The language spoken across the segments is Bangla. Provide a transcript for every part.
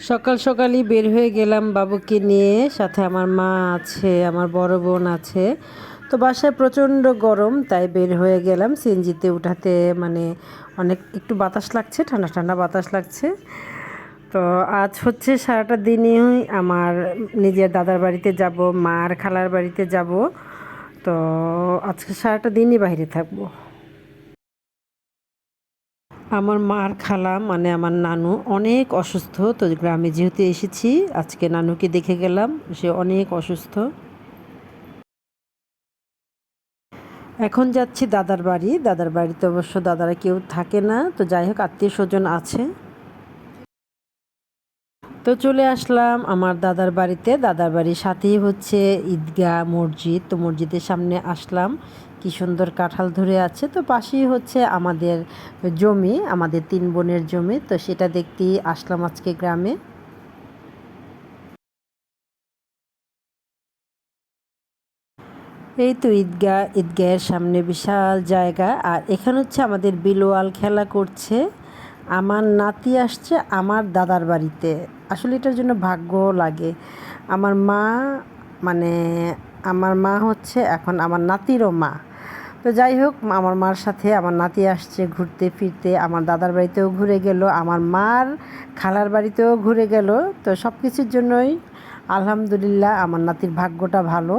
সকাল সকালই বের হয়ে গেলাম বাবুকে নিয়ে। সাথে আমার মা আছে, আমার বড় বোন আছে। তো বাসায় প্রচণ্ড গরম, তাই বের হয়ে গেলাম। সিএনজিতে উঠাতে মানে অনেক একটু বাতাস লাগছে, ঠান্ডা ঠান্ডা বাতাস লাগছে। তো আজ হচ্ছে সারাটা দিনই আমার নিজের দাদার বাড়িতে যাব, মার খালার বাড়িতে যাব। তো আজকে সারাটা দিনই বাইরে থাকব। আমার মার খালা মানে আমার নানু অনেক অসুস্থ। তো গ্রামে যেহেতু এসেছি, আজকে নানুকে দেখে গেলাম, সে অনেক অসুস্থ। এখন যাচ্ছি দাদার বাড়ি। দাদার বাড়িতে অবশ্য দাদারা কেউ থাকে না। তো যাই হোক, আত্মীয় স্বজন আছে। তো চলে আসলাম আমার দাদার বাড়িতে। দাদার বাড়ির সাথেই হচ্ছে ঈদগাহ মসজিদ। তো মসজিদের সামনে আসলাম। কি সুন্দর কাঁঠাল ধরে আছে। তো পাশেই হচ্ছে আমাদের জমি, আমাদের তিন বোনের জমি। তো সেটা দেখতেই আসলাম আজকে গ্রামে। এই তো ঈদগাহ ঈদগাহের সামনে বিশাল জায়গা। আর এখানে হচ্ছে আমাদের বিলোয়াল খেলা করছে। আমার নাতি আসছে আমার দাদার বাড়িতে। আসলে এটার জন্য ভাগ্য লাগে। আমার মা মানে আমার মা হচ্ছে এখন আমার নাতিরও মা। তো যাই হোক, আমার মার সাথে আমার নাতি আসছে ঘুরতে ফিরতে, আমার দাদার বাড়িতেও ঘুরে গেল, আমার মার খালার বাড়িতেও ঘুরে গেল। তো সব কিছুর জন্যই আলহামদুলিল্লাহ আমার নাতির ভাগ্যটা ভালো।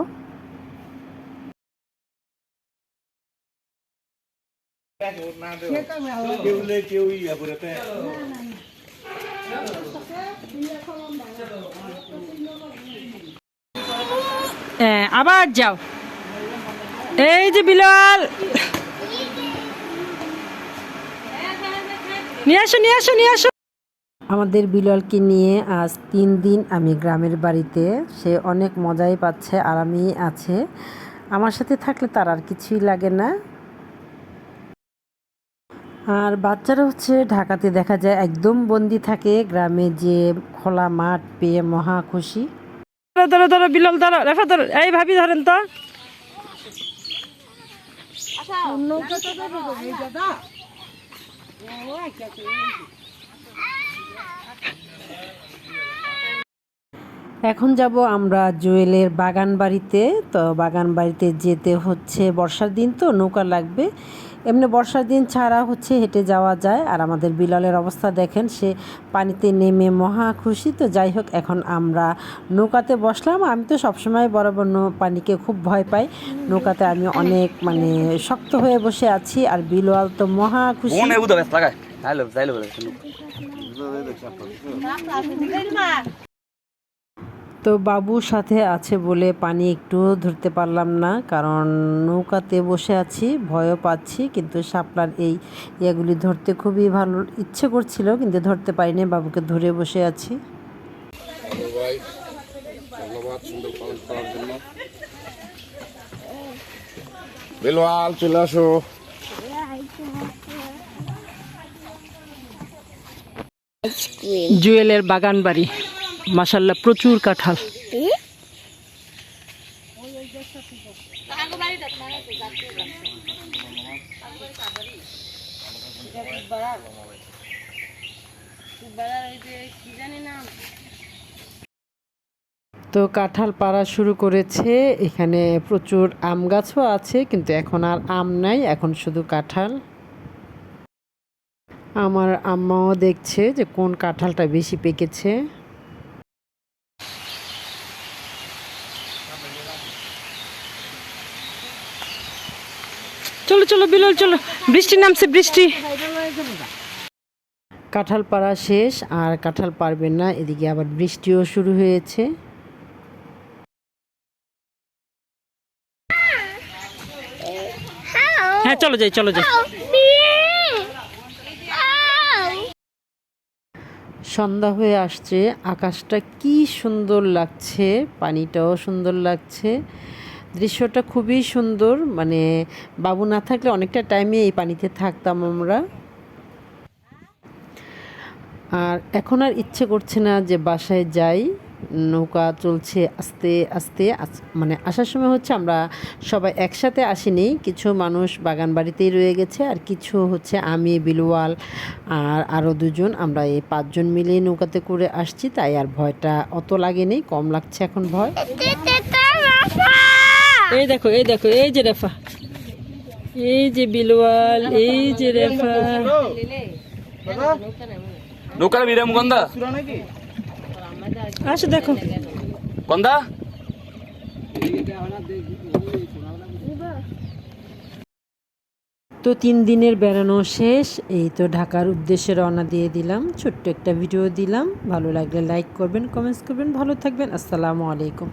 হ্যাঁ আবার যাও। এই যে বিলাল। নিয়ে আসো নিয়ে আসো নিয়ে আসো। আমাদের বিড়ালকে নিয়ে আজ তিন দিন আমি গ্রামের বাড়িতে। সে অনেক মজাই পাচ্ছে আরামেই আছে। আমার সাথে থাকলে তার আর কিছুই লাগে না। আর বাচ্চারা হচ্ছে ঢাকাতে দেখা যায় একদম বন্দি থাকে। গ্রামে যে খোলা মাঠ পেয়ে মহা খুশি। ধরো ধরো ধরো বিলাল ধরো রেফা ধরো। এই ভাবি ধরেন তো। দাদা এখন যাব আমরা জুয়েলের বাগান বাড়িতে। তো বাগান বাড়িতে যেতে হচ্ছে বর্ষার দিন তো নৌকা লাগবে। এমনি বর্ষার দিন ছাড়া হচ্ছে হেঁটে যাওয়া যায়। আর আমাদের বিলালের অবস্থা দেখেন সে পানিতে নেমে মহা খুশি। তো যাই হোক এখন আমরা নৌকাতে বসলাম। আমি তো সবসময় বড় নৌ পানিকে খুব ভয় পাই। নৌকাতে আমি অনেক মানে শক্ত হয়ে বসে আছি। আর বিলোয়াল তো মহা খুশি। লাগায়। তো বাবুর সাথে আছে বলে পানি একটু ধরতে পারলাম না কারণ নৌকাতে বসে আছি ভয়ও পাচ্ছি কিন্তু শাপলার এই ইয়েগুলি ধরতে খুবই ভালো ইচ্ছে করছিল কিন্তু ধরতে পারিনি বাবুকে ধরে বসে আছি। ভাই ধন্যবাদ সুন্দর পালন করার জন্য। বেলওয়াল চলে আসো। জুয়েলের বাগান বাড়ি মাসাল্লাহ প্রচুর কাঁঠাল। তো কাঁঠাল পাড়া শুরু করেছে। এখানে প্রচুর আম গাছও আছে, কিন্তু এখন আর আম নাই, এখন শুধু কাঁঠাল। আমার আম্মাও দেখছে যে কোন কাঁঠালটা বেশি পেকেছে। চলো চলো বিলাল চলো। বৃষ্টি নামছে বৃষ্টি। কাঁঠাল পাড়া শেষ আর কাঁঠাল পারবেন না এদিকে আবার বৃষ্টিও শুরু হয়েছে। হ্যাঁ চলো যাই চলো যাই। সন্ধ্যা হয়ে আসছে আকাশটা কি সুন্দর লাগছে পানিটাও সুন্দর লাগছে। দৃশ্যটা খুবই সুন্দর মানে বাবু না থাকলে অনেকটা টাইমে এই পানিতে থাকতাম আমরা। আর এখন আর ইচ্ছে করছে না যে বাসায় যাই। নৌকা চলছে আস্তে আস্তে, আস- মানে আসার সময় হচ্ছে আমরা সবাই একসাথে আসিনি। কিছু মানুষ বাগান বাড়িতেই রয়ে গেছে, আর কিছু হচ্ছে আমি, বিলওয়াল আর আরও দুজন। আমরা এই পাঁচজন মিলে নৌকাতে করে আসছি, তাই আর ভয়টা অত লাগেনি, কম লাগছে এখন ভয়। এই দেখো এই দেখো এই যে রেফা। এই যে বিলওয়াল এই যে রেফা। নৌকার বিরাম গন্ধা? আসো দেখো। গন্ধা? তো তিন দিনের বেড়ানো শেষ এই তো ঢাকার উদ্দেশ্যে রওনা দিয়ে দিলাম। ছোট্ট একটা ভিডিও দিলাম। ভালো লাগলে লাইক করবেন কমেন্টস করবেন ভালো থাকবেন। আসসালামু আলাইকুম।